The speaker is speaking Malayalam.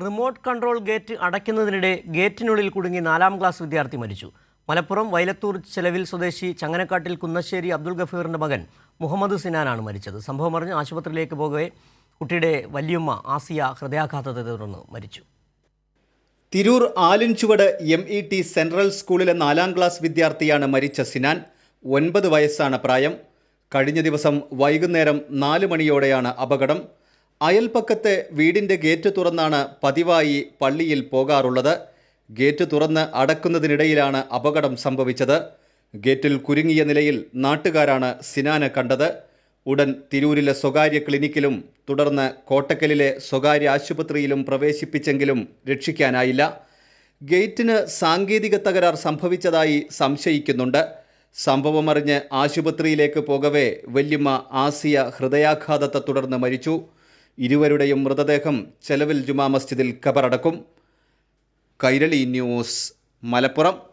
റിമോട്ട് കൺട്രോൾ ഗേറ്റ് അടയ്ക്കുന്നതിനിടെ ഗേറ്റിനുള്ളിൽ കുടുങ്ങി നാലാം ക്ലാസ് വിദ്യാർത്ഥി മരിച്ചു. മലപ്പുറം വൈലത്തൂർ ചെലവിൽ സ്വദേശി ചങ്ങനക്കാട്ടിൽ കുന്നശ്ശേരി അബ്ദുൾ ഗഫീറിന്റെ മകൻ മുഹമ്മദ് സിനാനാണ് മരിച്ചത്. സംഭവം അറിഞ്ഞ് ആശുപത്രിയിലേക്ക് പോകവെ കുട്ടിയുടെ വല്യമ്മ ആസിയ ഹൃദയാഘാതത്തെ തുടർന്ന് മരിച്ചു. Tirur Alinchuvadu M E T central സ്കൂളിലെ നാലാം ക്ലാസ് വിദ്യാർത്ഥിയാണ് മരിച്ച സിനാൻ. ഒൻപത് വയസ്സാണ് പ്രായം. കഴിഞ്ഞ ദിവസം വൈകുന്നേരം നാല് മണിയോടെയാണ് അപകടം. അയൽപ്പക്കത്തെ വീടിന്റെ ഗേറ്റ് തുറന്നാണ് പതിവായി പള്ളിയിൽ പോകാറുള്ളത്. ഗേറ്റ് തുറന്ന് അടക്കുന്നതിനിടയിലാണ് അപകടം സംഭവിച്ചത്. ഗേറ്റിൽ കുരുങ്ങിയ നിലയിൽ നാട്ടുകാരാണ് സിനാനെ കണ്ടത്. ഉടൻ തിരൂരിലെ സ്വകാര്യ ക്ലിനിക്കിലും തുടർന്ന് കോട്ടക്കലിലെ സ്വകാര്യ ആശുപത്രിയിലും പ്രവേശിപ്പിച്ചെങ്കിലും രക്ഷിക്കാനായില്ല. ഗേറ്റിന് സാങ്കേതിക തകരാർ സംഭവിച്ചതായി സംശയിക്കുന്നുണ്ട്. സംഭവമറിഞ്ഞ് ആശുപത്രിയിലേക്ക് പോകവേ വല്യമ്മ ആസിയ ഹൃദയാഘാതത്തെ തുടർന്ന് മരിച്ചു. ഇരുവരുടെയും മൃതദേഹം ചെലവിൽ ജുമാ മസ്ജിദിൽ ഖബറടക്കും. കൈരളി ന്യൂസ് മലപ്പുറം.